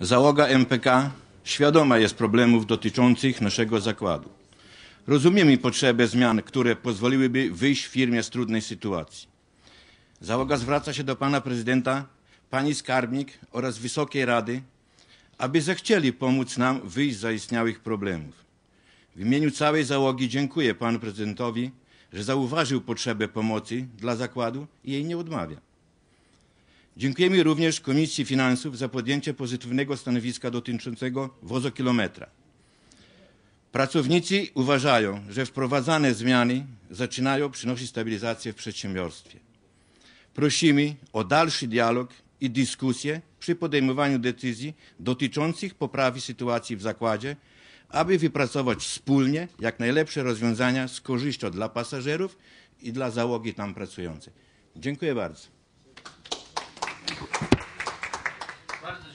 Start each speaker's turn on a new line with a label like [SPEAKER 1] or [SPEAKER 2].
[SPEAKER 1] Załoga MPK świadoma jest problemów dotyczących naszego zakładu. Rozumiemy potrzebę zmian, które pozwoliłyby wyjść firmie z trudnej sytuacji. Załoga zwraca się do pana prezydenta, pani skarbnik oraz Wysokiej Rady, aby zechcieli pomóc nam wyjść z zaistniałych problemów. W imieniu całej załogi dziękuję panu prezydentowi, że zauważył potrzebę pomocy dla zakładu i jej nie odmawia. Dziękujemy również Komisji Finansów za podjęcie pozytywnego stanowiska dotyczącego wozokilometra. Pracownicy uważają, że wprowadzane zmiany zaczynają przynosić stabilizację w przedsiębiorstwie. Prosimy o dalszy dialog i dyskusję przy podejmowaniu decyzji dotyczących poprawy sytuacji w zakładzie, aby wypracować wspólnie jak najlepsze rozwiązania z korzyścią dla pasażerów i dla załogi tam pracującej. Dziękuję bardzo.